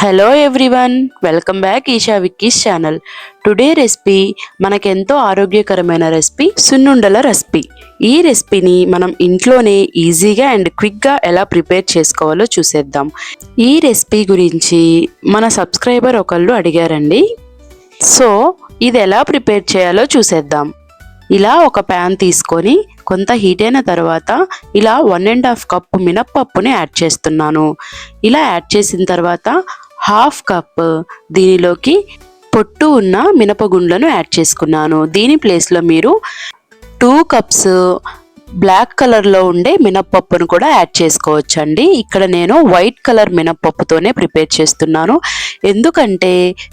Hello everyone welcome back Eesha Vicky's channel today recipe మనకెంతో ఆరోగ్యకరమైన recipe సున్నుండల recipe ఈ రెసిపీని మనం ఇంట్లోనే ఈజీగా అండ్ క్విక్గా ఎలా ప్రిపేర్ చేసుకోవాలో చూసేద్దాం. ఈ రెసిపీ గురించి మన సబ్స్క్రైబర్ ఒకళ్ళు అడిగారండి. సో ఇది ఎలా ప్రిపేర్ చేయాలో చూసేద్దాం. ఇలా ఒక ప్యాన్ తీసుకొని కొంత హీట్ అయిన తర్వాత ఇలా వన్ అండ్ హాఫ్ కప్ మినప్పప్పుని యాడ్ చేస్తున్నాను. ఇలా యాడ్ చేసిన తర్వాత హాఫ్ కప్ దీనిలోకి పొట్టు ఉన్న మినపగుండ్లను యాడ్ చేసుకున్నాను. దీని ప్లేస్లో మీరు టూ కప్స్ బ్లాక్ కలర్లో ఉండే మినప్పప్పును కూడా యాడ్ చేసుకోవచ్చండి. ఇక్కడ నేను వైట్ కలర్ మినప్పప్పుతోనే ప్రిపేర్ చేస్తున్నాను. ఎందుకంటే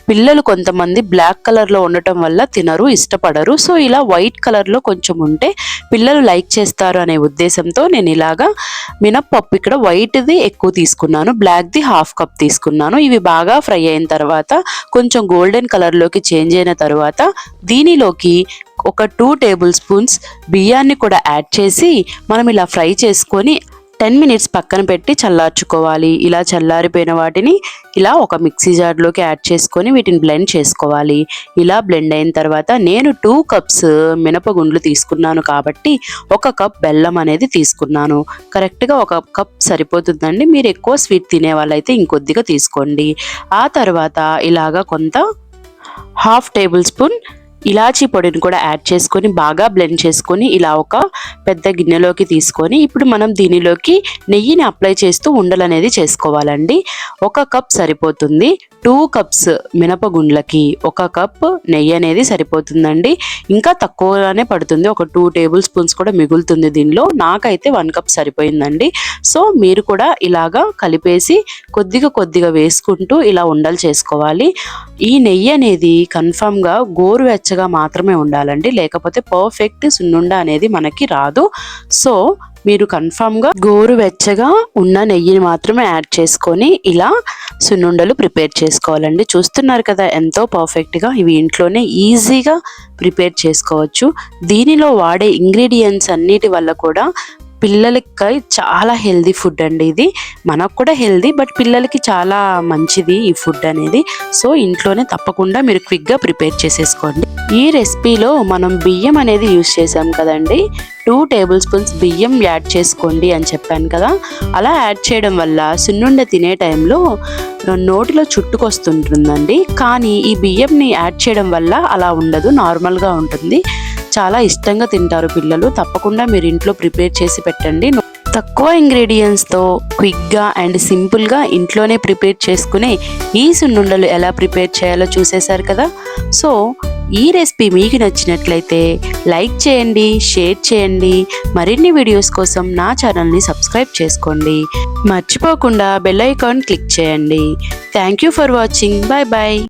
పిల్లలు కొంతమంది బ్లాక్ కలర్లో ఉండటం వల్ల తినరు ఇష్టపడరు. సో ఇలా వైట్ కలర్లో కొంచెం ఉంటే పిల్లలు లైక్ చేస్తారు అనే ఉద్దేశంతో నేను ఇలాగా మినప్పప్పు ఇక్కడ వైట్ది ఎక్కువ తీసుకున్నాను. బ్లాక్ది హాఫ్ కప్ తీసుకున్నాను. ఇవి బాగా ఫ్రై అయిన తర్వాత కొంచెం గోల్డెన్ కలర్లోకి చేంజ్ అయిన తర్వాత దీనిలోకి ఒక టూ టేబుల్ స్పూన్స్ బియ్యాన్ని కూడా యాడ్ చేసి మనం ఇలా ఫ్రై చేసుకొని టెన్ మినిట్స్ పక్కన పెట్టి చల్లార్చుకోవాలి. ఇలా చల్లారిపోయిన వాటిని ఇలా ఒక మిక్సీ జార్లోకి యాడ్ చేసుకొని వీటిని బ్లెండ్ చేసుకోవాలి. ఇలా బ్లెండ్ అయిన తర్వాత నేను టూ కప్స్ మినపగుండ్లు తీసుకున్నాను కాబట్టి ఒక కప్ బెల్లం అనేది తీసుకున్నాను. కరెక్ట్గా ఒక కప్ సరిపోతుందండి. మీరు ఎక్కువ స్వీట్ తినే వాళ్ళైతే ఇంకొద్దిగా తీసుకోండి. ఆ తర్వాత ఇలాగా కొంత హాఫ్ టేబుల్ స్పూన్ ఇలాచీ పొడిని కూడా యాడ్ చేసుకొని బాగా బ్లెండ్ చేసుకొని ఇలా ఒక పెద్ద గిన్నెలోకి తీసుకొని ఇప్పుడు మనం దీనిలోకి నెయ్యిని అప్లై చేస్తూ ఉండలు అనేది చేసుకోవాలండి. ఒక కప్ సరిపోతుంది. టూ కప్స్ మినపగుండ్లకి ఒక కప్ నెయ్యి అనేది సరిపోతుందండి. ఇంకా తక్కువగానే పడుతుంది. ఒక టూ టేబుల్ స్పూన్స్ కూడా మిగులుతుంది దీనిలో. నాకైతే వన్ కప్ సరిపోయిందండి. సో మీరు కూడా ఇలాగా కలిపేసి కొద్దిగా కొద్దిగా వేసుకుంటూ ఇలా ఉండలు చేసుకోవాలి. ఈ నెయ్యి అనేది కన్ఫామ్గా గోరువెచ్చగా మాత్రమే ఉండాలండి. లేకపోతే పర్ఫెక్ట్ సున్నుండ అనేది మనకి రాదు. సో మీరు కన్ఫామ్గా గోరువెచ్చగా ఉన్న నెయ్యిని మాత్రమే యాడ్ చేసుకొని ఇలా సున్నుండలు ప్రిపేర్ చేసుకోవాలండి. చూస్తున్నారు కదా ఎంతో పర్ఫెక్ట్గా ఇవి ఇంట్లోనే ఈజీగా ప్రిపేర్ చేసుకోవచ్చు. దీనిలో వాడే ఇంగ్రీడియంట్స్ అన్నిటి వల్ల కూడా పిల్లలకి చాలా హెల్దీ ఫుడ్ అండి ఇది. మనకు కూడా హెల్దీ బట్ పిల్లలకి చాలా మంచిది ఈ ఫుడ్ అనేది. సో ఇంట్లోనే తప్పకుండా మీరు క్విక్గా ప్రిపేర్ చేసేసుకోండి. ఈ రెసిపీలో మనం బియ్యం అనేది యూస్ చేసాం కదండి. టూ టేబుల్ స్పూన్స్ బియ్యం యాడ్ చేసుకోండి అని చెప్పాను కదా. అలా యాడ్ చేయడం వల్ల సున్నుండ తినే టైంలో నోటిలో చుట్టుకొస్తుంటుందండి. కానీ ఈ బియ్యంని యాడ్ చేయడం వల్ల అలా ఉండదు నార్మల్గా ఉంటుంది. చాలా ఇష్టంగా తింటారు పిల్లలు. తప్పకుండా మీరు ఇంట్లో ప్రిపేర్ చేసి పెట్టండి. తక్కువ ఇంగ్రీడియంట్స్తో క్విక్గా అండ్ సింపుల్గా ఇంట్లోనే ప్రిపేర్ చేసుకునే ఈ సున్నుండలు ఎలా ప్రిపేర్ చేయాలో చూసేశారు కదా? సో ఈ రెసిపీ మీకు నచ్చినట్లయితే లైక్ చేయండి షేర్ చేయండి. మరిన్ని వీడియోస్ కోసం నా ఛానల్ని సబ్స్క్రైబ్ చేసుకోండి. మర్చిపోకుండా బెల్ ఐకాన్ క్లిక్ చేయండి. Thank you for watching. Bye bye